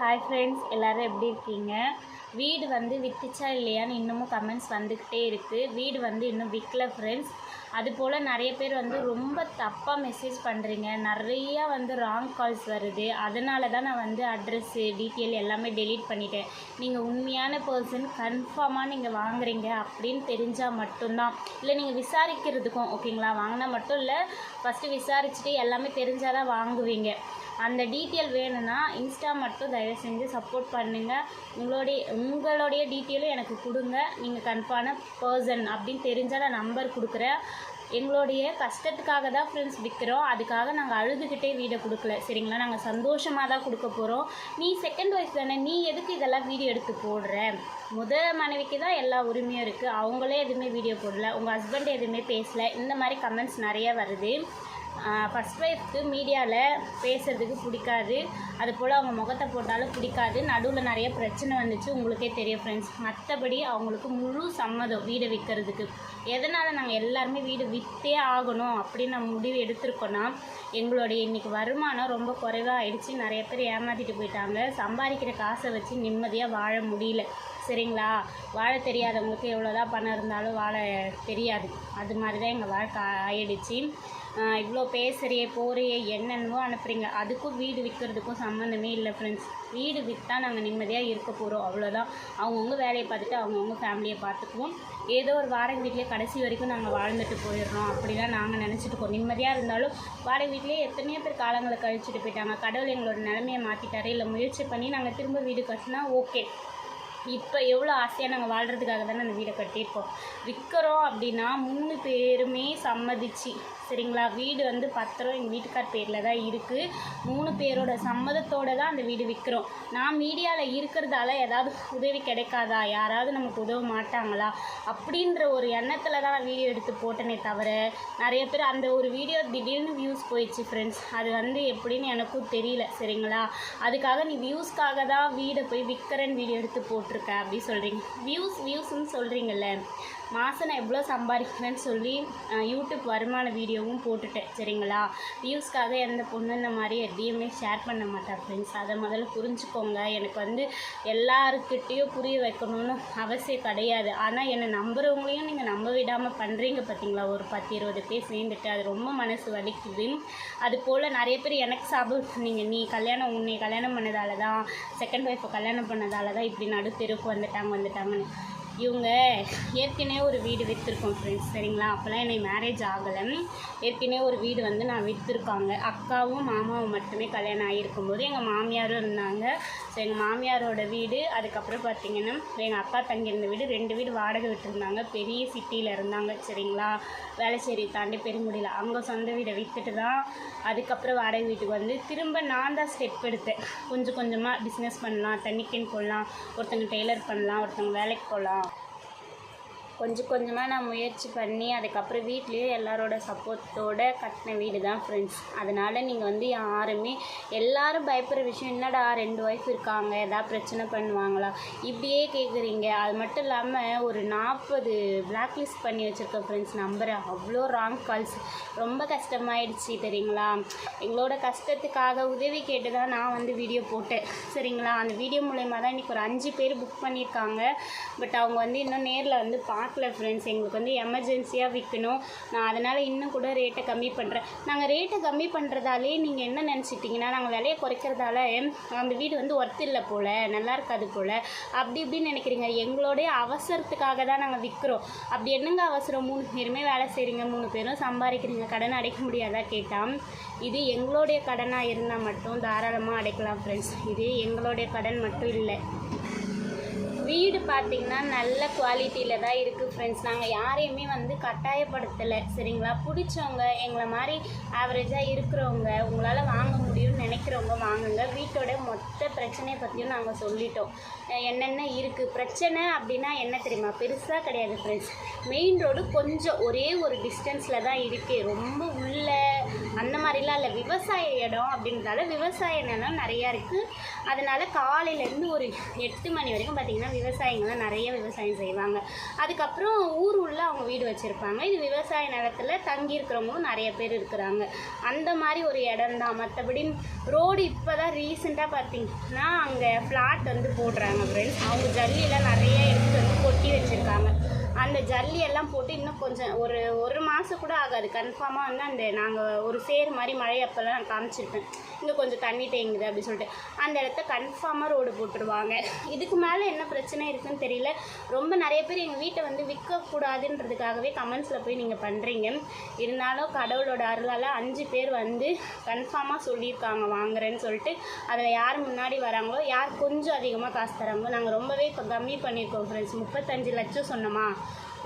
Hi friends எல்லோரும் எப்படி இருக்கீங்க? வீடு வந்து விற்றுச்சா இல்லையான்னு இன்னமும் கமெண்ட்ஸ் வந்துக்கிட்டே இருக்குது வீடு வந்து இன்னும் விற்கல ஃப்ரெண்ட்ஸ் அது போல் நிறைய பேர் வந்து ரொம்ப தப்பாக மெசேஜ் பண்ணுறீங்க நிறையா வந்து ராங் கால்ஸ் வருது. அதனால தான் நான் வந்து அட்ரெஸ்ஸு டீட்டெயில் எல்லாமே டெலீட் பண்ணிட்டேன். நீங்கள் உண்மையான பர்சன் கன்ஃபார்மாக நீங்கள் வாங்குறீங்க அப்படின்னு தெரிஞ்சால் மட்டும்தான். இல்லை நீங்கள் விசாரிக்கிறதுக்கும் ஓகேங்களா வாங்கினா மட்டும் இல்லை ஃபஸ்ட்டு விசாரிச்சுட்டு எல்லாமே தெரிஞ்சால் தான் வாங்குவீங்க. அந்த டீட்டெயில் வேணும்னா இன்ஸ்டா மட்டும் தயவு செஞ்சு சப்போர்ட் பண்ணுங்கள் உங்களுடைய உங்களுடைய டீட்டெயிலும் எனக்கு கொடுங்க. நீங்கள் கன்ஃபான பர்சன் அப்படின்னு தெரிஞ்சால் நான் நம்பர் கொடுக்குறேன். எங்களுடைய கஷ்டத்துக்காக தான் ஃப்ரெண்ட்ஸ் விற்கிறோம் அதுக்காக நாங்கள் அழுதுகிட்டே வீடை கொடுக்கல. சரிங்களா? நாங்கள் சந்தோஷமாக தான் கொடுக்க போகிறோம் நீ செகண்ட் ஒய்ஃப் தானே. நீ எதுக்கு இதெல்லாம் வீடியோ எடுத்து போடுற? முதல் மனைவிக்கு தான் எல்லா உரிமையும் இருக்குது அவங்களே எதுவுமே வீடியோ போடல. உங்கள் ஹஸ்பண்ட் எதுவுமே பேசலை. இந்த மாதிரி கமெண்ட்ஸ் நிறைய வருது. ஃபஸ்ட் ஒய்ஃப்க்கு மீடியாவில் பேசுகிறதுக்கு பிடிக்காது. அது போல் அவங்க முகத்தை போட்டாலும் பிடிக்காது. நடுவில் நிறைய பிரச்சனை வந்துச்சு. உங்களுக்கே தெரியும் ஃப்ரெண்ட்ஸ் மற்றபடி அவங்களுக்கு முழு சம்மதம் வீடை விற்கிறதுக்கு எதனால் நாங்கள் எல்லாருமே வீடு விற்றே ஆகணும் அப்படின்னு நம்ம முடிவு எடுத்திருக்கோன்னா எங்களுடைய இன்றைக்கி வருமானம் ரொம்ப குறைவாக ஆயிடுச்சு நிறைய பேர் ஏமாற்றிட்டு போயிட்டாங்க. சம்பாதிக்கிற காசை வச்சு நிம்மதியாக வாழ முடியல. சரிங்களா? வாழ தெரியாதவங்களுக்கு எவ்வளோதான் பணம் இருந்தாலும் வாழ தெரியாது. அது மாதிரி தான் எங்கள் வாழ்க்கை ஆயிடுச்சு. இவ்வளோ பேசுகிறியே போறியே என்னென்னவோ அனுப்புகிறீங்க அதுக்கும் வீடு விற்கிறதுக்கும் சம்மந்தமே இல்லை ஃப்ரெண்ட்ஸ் வீடு விற்றா நாங்கள் நிம்மதியாக இருக்க போகிறோம் அவ்வளோதான் அவங்கவுங்க வேலையை பார்த்துட்டு அவங்கவுங்க ஃபேமிலியை பார்த்துக்குவோம். ஏதோ ஒரு வாடகை வீட்டிலே கடைசி வரைக்கும் நாங்கள் வாழ்ந்துட்டு போயிடுறோம் அப்படிலாம் நாங்கள் நினச்சிட்டு நிம்மதியாக இருந்தாலும் வாடகை வீட்டிலே எத்தனையோ பேர் காலங்களை கழிச்சுட்டு போயிட்டாங்க. கடவுள் எங்களோட நிலமையை மாற்றிட்டாரு இல்லை முயற்சி பண்ணி நாங்கள் திரும்ப வீடு கட்டினா ஓகே இப்போ எவ்வளோ ஆசையாக நாங்கள் வாழ்கிறதுக்காக தானே அந்த வீடை கட்டியிருக்கோம். விற்கிறோம் அப்படின்னா மூணு பேருமே சம்மதிச்சு சரிங்களா? வீடு வந்து பத்திரம் எங்கள் வீட்டுக்கார் பேரில் தான் இருக்குது மூணு பேரோட சம்மதத்தோடு தான் அந்த வீடு விற்கிறோம் நான் மீடியாவில் இருக்கிறதால ஏதாவது உதவி கிடைக்காதா? யாராவது நமக்கு உதவ மாட்டாங்களா? அப்படின்ற ஒரு எண்ணத்தில் தான் நான் வீடியோ எடுத்து போட்டேனே தவிர நிறைய பேர் அந்த ஒரு வீடியோ திடீர்னு வியூஸ் போயிடுச்சு ஃப்ரெண்ட்ஸ் அது வந்து எப்படின்னு எனக்கும் தெரியல சரிங்களா? அதுக்காக நீ வியூஸ்க்காக தான் வீடை போய் விற்கிறேன்னு வீடியோ எடுத்து போட்டுரு இருக்கா அப்படி சொல்கிறீங்க வியூஸ் வியூஸ்ன்னு சொல்கிறீங்கல்ல மாதம் நான் எவ்வளோ சம்பாதிக்கிறேன்னு சொல்லி யூடியூப் வருமான வீடியோவும் போட்டுட்டேன் சரிங்களா? வியூஸ்க்காக எந்த பொண்ணு இந்த மாதிரி எதையுமே ஷேர் பண்ண மாட்டேன் ஃப்ரெண்ட்ஸ் அதை முதல்ல புரிஞ்சுக்கோங்க. எனக்கு வந்து எல்லாருக்கிட்டேயும் புரிய வைக்கணும்னு அவசியம் கிடையாது. ஆனால் என்னை நம்புகிறவங்களையும் நீங்கள் நம்ப விடாமல் பண்ணுறீங்க பார்த்தீங்களா ஒரு பத்து இருபது பேர் சேர்ந்துட்டு அது ரொம்ப மனசு வலிக்குது. அது போல் நிறைய பேர் எனக்கு சாபம் நீங்கள் நீ கல்யாணம் உன்னை கல்யாணம் பண்ணதால தான் செகண்ட் ஒய்ஃபை கல்யாணம் பண்ணதால தான் இப்படி நடுத்தெருக்கு வந்துட்டாங்க வந்துட்டாங்கன்னு. இவங்க ஏற்கனவே ஒரு வீடு விற்றுருக்கோம் ஃப்ரெண்ட்ஸ் சரிங்களா? அப்போல்லாம் என்னை மேரேஜ் ஆகலை. ஏற்கனவே ஒரு வீடு வந்து நான் விற்றுருக்காங்க அக்காவும் மாமாவும் மட்டுமே கல்யாணம் ஆகியிருக்கும்போது எங்கள் மாமியாரும் இருந்தாங்க. ஸோ எங்கள் மாமியாரோட வீடு அதுக்கப்புறம் பார்த்தீங்கன்னா எங்கள் அக்கா தங்கி இருந்த வீடு ரெண்டு வீடு வாடகை விட்டுருந்தாங்க. பெரிய சிட்டியில் இருந்தாங்க சரிங்களா? வேலைச்சேரி தாண்டி பெருங்குடியில். அங்கே சொந்த வீடை விற்றுட்டு தான் அதுக்கப்புறம் வாடகை வீட்டுக்கு வந்து திரும்ப நான் தான் ஸ்டெப் எடுத்தேன். கொஞ்சம் கொஞ்சமாக பிஸ்னஸ் பண்ணலாம் தண்ணிக்கின் போடலாம் ஒருத்தங்க டெய்லர் பண்ணலாம் ஒருத்தங்க வேலைக்கு போகலாம். கொஞ்சம் கொஞ்சமாக நான் முயற்சி பண்ணி அதுக்கப்புறம் வீட்லேயும் எல்லாரோட சப்போர்ட்டோட கட்டின வீடு தான் ஃப்ரெண்ட்ஸ் அதனால் நீங்கள் வந்து யாருமே எல்லாரும் பயப்படுற விஷயம் என்னடா ரெண்டு ஒய்ஃப் இருக்காங்க ஏதாவது பிரச்சனை பண்ணுவாங்களா? இப்படியே கேட்குறீங்க அது மட்டும் இல்லாமல் ஒரு நாற்பது பிளாக் லிஸ்ட் பண்ணி வச்சுருக்கேன் ஃப்ரெண்ட்ஸ் நம்பரை அவ்வளோ ராங் கால்ஸ் ரொம்ப கஷ்டமாயிடுச்சு தெரியுங்களா? எங்களோட கஷ்டத்துக்காக உதவி கேட்டு தான் நான் வந்து வீடியோ போட்டேன். சரிங்களா? அந்த வீடியோ மூலயமா தான் இன்றைக்கி ஒரு அஞ்சு பேர் புக் பண்ணியிருக்காங்க. பட் அவங்க வந்து இன்னும் நேரில் வந்து பா பார்க்கல ஃப்ரெண்ட்ஸ் எங்களுக்கு வந்து எமர்ஜென்சியாக விற்கணும் நான் அதனால் இன்னும் கூட ரேட்டை கம்மி பண்ணுறேன் நாங்கள் ரேட்டை கம்மி பண்ணுறதாலே நீங்கள் என்ன நினச்சிட்டிங்கன்னா நாங்கள் விலையை குறைக்கிறதால அந்த வீடு வந்து ஒர்த் இல்லை போல் நல்லா இருக்காது போல். அப்படி இப்படின்னு நினைக்கிறீங்க. எங்களுடைய அவசரத்துக்காக தான் நாங்கள் விற்கிறோம் அப்படி என்னங்க அவசரம்? மூணு பேருமே வேலை செய்கிறீங்க மூணு பேரும் சம்பாதிக்கிறீங்க. கடன் அடைக்க முடியாதா கேட்டால் இது எங்களுடைய கடனாக இருந்தால் மட்டும் தாராளமாக அடைக்கலாம் ஃப்ரெண்ட்ஸ் இது எங்களுடைய கடன் மட்டும் இல்லை. வீடு பார்த்திங்கன்னா நல்ல குவாலிட்டியில் தான் இருக்குது ஃப்ரெண்ட்ஸ் நாங்கள் யாரையுமே வந்து கட்டாயப்படுத்தலை சரிங்களா? பிடிச்சவங்க எங்களை மாதிரி ஆவரேஜாக இருக்கிறவங்க உங்களால் வாங்க முடியும்னு நினைக்கிறவங்க வாங்குங்க. வீட்டோட மொத்த பிரச்சனையை பற்றியும் நாங்கள் சொல்லிட்டோம். என்னென்ன இருக்குது பிரச்சனை அப்படின்னா என்ன தெரியுமா? பெருசாக கிடையாது ஃப்ரெண்ட்ஸ் மெயின் ரோடு கொஞ்சம் ஒரே ஒரு டிஸ்டன்ஸில் தான் இருக்குது ரொம்ப உள்ள அந்த மாதிரிலாம் இல்லை. விவசாய இடம் அப்படின்றதால விவசாய நிலம் நிறையா இருக்குது அதனால் காலையிலேருந்து ஒரு எட்டு மணி வரைக்கும் பார்த்திங்கன்னா விவசாயிங்கள்லாம் நிறைய விவசாயம் செய்வாங்க. அதுக்கப்புறம் ஊர் உள்ள அவங்க வீடு வச்சுருப்பாங்க. இது விவசாய நிலத்தில் தங்கி இருக்கிறவங்களும் நிறைய பேர் இருக்கிறாங்க. அந்த மாதிரி ஒரு இடம் தான். மற்றபடி ரோடு இப்போ தான் ரீசெண்டாக பார்த்திங்கன்னா அங்கே ஃப்ளாட் வந்து போடுறாங்க ஃப்ரெண்ட்ஸ் அவங்க ஜல்லியெல்லாம் நிறைய எடுத்து வந்து கொட்டி வச்சுருக்காங்க. அந்த ஜல்லி எல்லாம் போட்டு இன்னும் கொஞ்சம் ஒரு ஒரு மாதம் கூட ஆகாது. கன்ஃபார்மாக வந்து அந்த நாங்கள் ஒரு சேர் மாதிரி மழை அப்போல்லாம் நான் காமிச்சிருப்பேன். இங்கே கொஞ்சம் தண்ணி தேங்குது அப்படின்னு சொல்லிட்டு. அந்த இடத்த கன்ஃபார்மாக ரோடு போட்டுருவாங்க. இதுக்கு மேலே என்ன பிரச்சனை இருக்குன்னு தெரியல. ரொம்ப நிறைய பேர் எங்கள் வீட்டை வந்து விற்கக்கூடாதுன்றதுக்காகவே கமெண்ட்ஸில் போய் நீங்கள் பண்ணுறீங்க இருந்தாலும் கடவுளோட அருளால் அஞ்சு பேர் வந்து கன்ஃபார்மாக சொல்லியிருக்காங்க வாங்குறேன்னு சொல்லிட்டு. அதில் யார் முன்னாடி வராங்களோ யார் கொஞ்சம் அதிகமாக காசு தராங்களோ நாங்கள் ரொம்பவே இப்போ கம்மி பண்ணியிருக்கோம் ஃப்ரெண்ட்ஸ் முப்பத்தஞ்சு லட்சம் சொன்னோமா?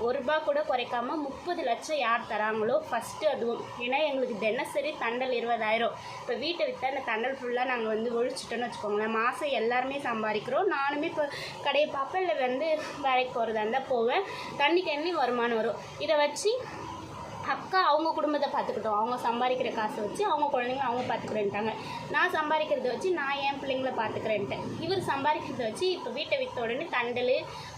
ஒரு ரூபா கூட குறைக்காம முப்பது லட்சம் யார் தராங்களோ ஃபஸ்ட்டு அதுவும். ஏன்னா எங்களுக்கு தினசரி தண்டல் இருபதாயிரம். இப்போ வீட்டை விற்று அந்த தண்டல் ஃபுல்லாக நாங்கள் வந்து ஒழிச்சிட்டோன்னு வச்சுக்கோங்களேன். மாதம் எல்லாருமே சம்பாதிக்கிறோம். நானுமே இப்போ கடையை பார்ப்பேன். இல்லை வந்து வேலைக்கு போகிறதா இருந்தால் போவேன். தண்ணி தண்ணி வருமானம் வரும். இதை வச்சு அக்கா அவங்க குடும்பத்தை பார்த்துக்கிட்டோம். அவங்க சம்பாதிக்கிற காசை வச்சு அவங்க குழந்தைங்க அவங்க பார்த்துக்கிறேன்ட்டாங்க. நான் சம்பாதிக்கிறத வச்சு நான் என் பிள்ளைங்கள பார்த்துக்கிறேன்ட்டேன். இவர் சம்பாதிக்கிறத வச்சு இப்போ வீட்டை விற்ற உடனே தண்டல்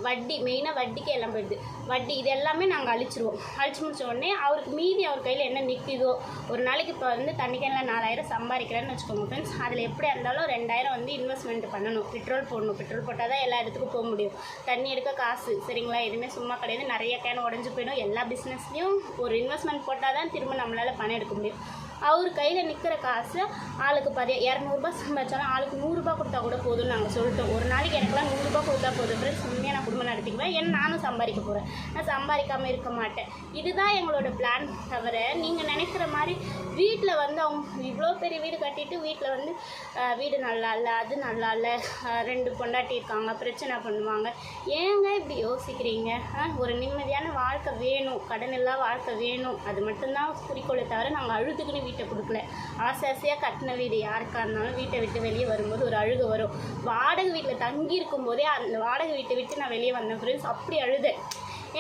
வட்டி மெயினாக வட்டிக்கு எல்லாம் போயிடுது. வட்டி இது எல்லாமே நாங்கள் அழிச்சிருவோம். அழிச்சு முடிச்ச உடனே அவருக்கு மீதி அவர் கையில் என்ன நிற்குதோ ஒரு நாளைக்கு இப்போ வந்து தண்ணிக்கெல்லாம் நாலாயிரம் சம்பாதிக்கிறேன்னு வச்சுக்கோங்க ஃப்ரெண்ட்ஸ் அதில் எப்படியா இருந்தாலும் ரெண்டாயிரம் வந்து இன்வெஸ்ட்மெண்ட் பண்ணணும். பெட்ரோல் போடணும். பெட்ரோல் போட்டால் தான் எல்லா இடத்துக்கும் போக முடியும். தண்ணி எடுக்க காசு. சரிங்களா? எதுவுமே சும்மா கிடையாது. நிறைய கேன் உடஞ்சி போயிடும். எல்லா பிஸ்னஸ்லேயும் ஒரு இன்வெஸ்ட்மெண்ட் போட்டால் தான் திரும்ப நம்மளால் பணம் எடுக்க முடியும். அவர் கையில் நிற்கிற காசு ஆளுக்கு பதி இரநூறுபா சம்பாதிச்சாலும் ஆளுக்கு நூறுரூபா கொடுத்தா கூட போதும்னு நாங்கள் சொல்லிட்டோம். ஒரு நாளைக்கு எனக்குலாம் நூறுரூபா கொடுத்தா போதும் ஃப்ரெண்ட்ஸ் உண்மையாக நான் குடும்பம் நடத்திக்குவேன். ஏன்னா நானும் சம்பாதிக்க போகிறேன் நான் சம்பாதிக்காமல் இருக்க மாட்டேன். இதுதான் எங்களோட பிளான் தவிர நீங்கள் நினைக்கிற மாதிரி வீட்டில் வந்து அவங்க இவ்வளோ பெரிய வீடு கட்டிட்டு வீட்டில் வந்து வீடு நல்லா இல்லை அது நல்லா இல்லை ரெண்டு பொண்டாட்டி இருக்காங்க பிரச்சனை பண்ணுவாங்க. ஏங்க இப்படி யோசிக்கிறீங்க? ஒரு நிம்மதியான வாழ்க்கை வேணும். கடன் இல்லா வாழ்க்கை வேணும். அது மட்டும்தான் குறிக்கோளை தவிர நாங்கள் அழுதுக்குன்னு வீட்டை கொடுக்கல ஆசை ஆசையாக கட்டின வீடு யாருக்கா இருந்தாலும் வீட்டை விட்டு வெளியே வரும்போது ஒரு அழுகு வரும். வாடகை வீட்டில் தங்கி இருக்கும்போதே அந்த வாடகை வீட்டை விட்டு நான் வெளியே வந்தேன் ஃப்ரெண்ட்ஸ் அப்படி அழுதேன்.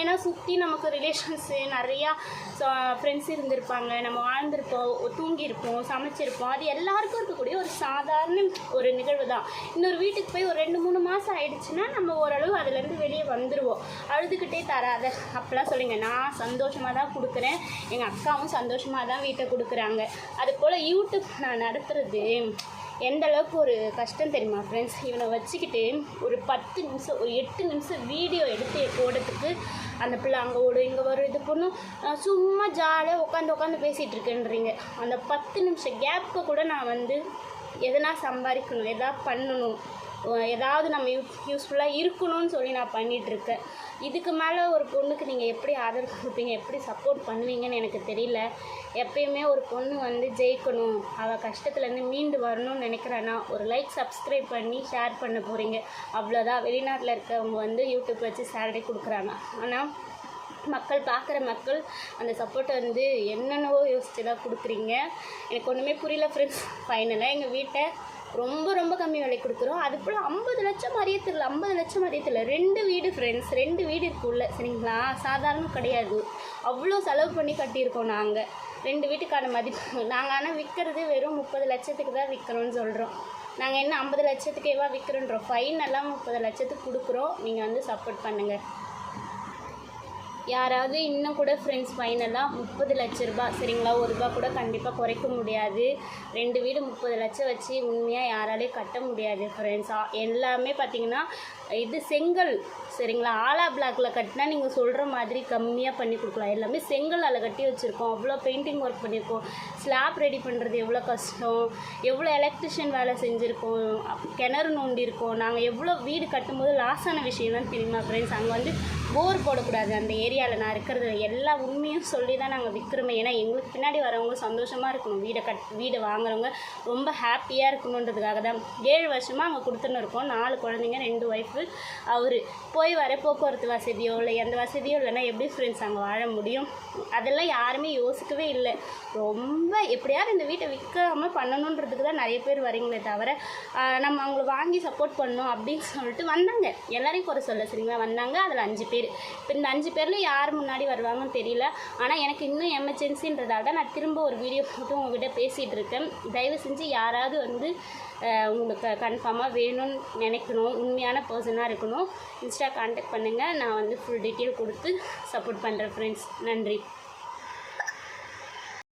ஏன்னா சுற்றி நமக்கு ரிலேஷன்ஸு நிறையா ஃப்ரெண்ட்ஸ் இருந்திருப்பாங்க. நம்ம வாழ்ந்திருப்போம் தூங்கியிருப்போம் சமைச்சிருப்போம். அது எல்லாருக்கும் இருக்கக்கூடிய ஒரு சாதாரண ஒரு நிகழ்வு தான் இன்னொரு வீட்டுக்கு போய் ஒரு ரெண்டு மூணு மாதம் ஆயிடுச்சுன்னா நம்ம ஓரளவு அதுலேருந்து வெளியே வந்துடுவோம் அழுதுகிட்டே தராத அப்போல்லாம் சொல்லுங்க நான் சந்தோஷமாக தான் கொடுக்குறேன். எங்கள் அக்காவும் சந்தோஷமாக தான் வீட்டை கொடுக்குறாங்க. அது போல் யூடியூப் நான் நடத்துகிறது எந்த அளவுக்கு ஒரு கஷ்டம் தெரியுமா ஃப்ரெண்ட்ஸ் இவனை வச்சுக்கிட்டு ஒரு பத்து நிமிஷம் ஒரு எட்டு நிமிஷம் வீடியோ எடுத்து போடுறதுக்கு அந்த பிள்ளை அங்கே ஓடும் இங்கே வரும் இது பொண்ணும் சும்மா ஜாலியாக உட்காந்து உட்காந்து பேசிகிட்டு இருக்கேன்றீங்க அந்த பத்து நிமிஷம் கேப்புக்கு கூட நான் வந்து எதனா சம்பாதிக்கணும் எதா பண்ணணும். ஏதாவது நம்ம யூ யூஸ்ஃபுல்லாக இருக்கணும்னு சொல்லி நான் பண்ணிகிட்ருக்கேன் இதுக்கு மேலே ஒரு பொண்ணுக்கு நீங்கள் எப்படி ஆதரவு கொடுப்பீங்க? எப்படி சப்போர்ட் பண்ணுவீங்கன்னு எனக்கு தெரியல. எப்பயுமே ஒரு பொண்ணு வந்து ஜெயிக்கணும். அவள் கஷ்டத்துலேருந்து மீண்டு வரணும்னு நினைக்கிறேன்னா ஒரு லைக் சப்ஸ்கிரைப் பண்ணி ஷேர் பண்ண போகிறீங்க அவ்வளோதான் வெளிநாட்டில் இருக்கவங்க வந்து யூடியூப் வச்சு சேலரி கொடுக்குறாங்க. ஆனால் மக்கள் பார்க்குற மக்கள் அந்த சப்போர்ட்டை வந்து என்னென்னவோ யோசிச்சு தான் கொடுக்குறீங்க. எனக்கு ஒன்றுமே புரியல ஃப்ரெண்ட்ஸ் ஃபைனலாக எங்கள் வீட்டை ரொம்ப ரொம்ப கம்மி விலை கொடுக்குறோம். அது போல் ஐம்பது லட்சம் மாதிரியே ஐம்பது லட்சம் மாதிரியே ரெண்டு வீடு ஃப்ரெண்ட்ஸ் ரெண்டு வீடு இருக்குள்ள சரிங்களா? சாதாரணம் கிடையாது. அவ்வளோ செலவு பண்ணி கட்டியிருக்கோம் நாங்கள் ரெண்டு வீட்டுக்கான மதிப்பு. நாங்கள் ஆனால் விற்கிறது வெறும் முப்பது லட்சத்துக்கு தான் விற்கிறோம்னு சொல்கிறோம் நாங்கள் என்ன ஐம்பது லட்சத்துக்கேவா விற்கிறோன்றோம் ஃபைனெல்லாம் முப்பது லட்சத்துக்கு கொடுக்குறோம். நீங்கள் வந்து சப்போர்ட் பண்ணுங்கள் யாராவது இன்னும் கூட ஃப்ரெண்ட்ஸ் ஃபைனலாக முப்பது லட்ச ரூபா சரிங்களா? ஒரு ரூபா கூட கண்டிப்பாக குறைக்க முடியாது. ரெண்டு வீடு முப்பது லட்சம் வச்சு உண்மையாக யாராலையும் கட்ட முடியாது ஃப்ரெண்ட்ஸ் எல்லாமே பார்த்தீங்கன்னா இது செங்கல் சரிங்களா? ஆலா பிளாக்ல கட்டினா நீங்கள் சொல்கிற மாதிரி கம்மியாக பண்ணி கொடுக்கலாம். எல்லாமே செங்கலால் கட்டி வச்சுருக்கோம். அவ்வளோ பெயிண்டிங் ஒர்க் பண்ணியிருக்கோம் ஸ்லாப் ரெடி பண்ணுறது எவ்வளோ கஷ்டம்? எவ்வளோ எலக்ட்ரிஷியன் வேலை செஞ்சுருக்கோம்? கிணறு நோண்டியிருக்கோம் நாங்கள் எவ்வளோ வீடு கட்டும்போது லாஸான ஆன விஷயம்லாம் தெரியுமா ஃப்ரெண்ட்ஸ் அங்கே வந்து போர் போடக்கூடாது. அந்த ஏரியாவில் நான் இருக்கிறது எல்லா உண்மையும் சொல்லி தான் நாங்கள் விற்கிறோமே ஏன்னா எங்களுக்கு பின்னாடி வரவங்க சந்தோஷமாக இருக்கணும். வீடை கட் வீடை வாங்குறவங்க ரொம்ப ஹாப்பியாக இருக்கணுன்றதுக்காக தான். ஏழு வருஷமாக அங்கே கொடுத்துன்னு இருக்கோம். நாலு குழந்தைங்க ரெண்டு ஒய்ஃபு அவர். போய் வர போக்குவரத்து வசதியோ இல்லை எந்த வசதியோ இல்லைன்னா எப்படி ஃப்ரெண்ட்ஸ் அங்கே வாழ முடியும்? அதெல்லாம் யாருமே யோசிக்கவே இல்லை. ரொம்ப எப்படியாவது இந்த வீட்டை விற்காம பண்ணணுன்றதுக்கு தான் நிறைய பேர் வரீங்களே தவிர நம்ம அவங்கள வாங்கி சப்போர்ட் பண்ணணும் அப்படின்னு சொல்லிட்டு வந்தாங்க. எல்லாரையும் குறை சொல்ல சரிங்களா? வந்தாங்க. அதில் அஞ்சு பேர் பேர் இப்போ இந்த அஞ்சு பேரில் யார் முன்னாடி வருவாங்கன்னு தெரியல. ஆனால் எனக்கு இன்னும் எமர்ஜென்சின்றதால தான் நான் திரும்ப ஒரு வீடியோ போட்டு உங்ககிட்ட பேசிகிட்டு இருக்கேன். தயவு செஞ்சு யாராவது வந்து உங்களுக்கு கன்ஃபார்மாக வேணும்னு நினைக்கணும் உண்மையான பர்சனாக இருக்கணும் இன்ஸ்டா கான்டாக்ட் பண்ணுங்கள் நான் வந்து ஃபுல் டீட்டெயில் கொடுத்து சப்போர்ட் பண்ணுறேன் ஃப்ரெண்ட்ஸ் நன்றி.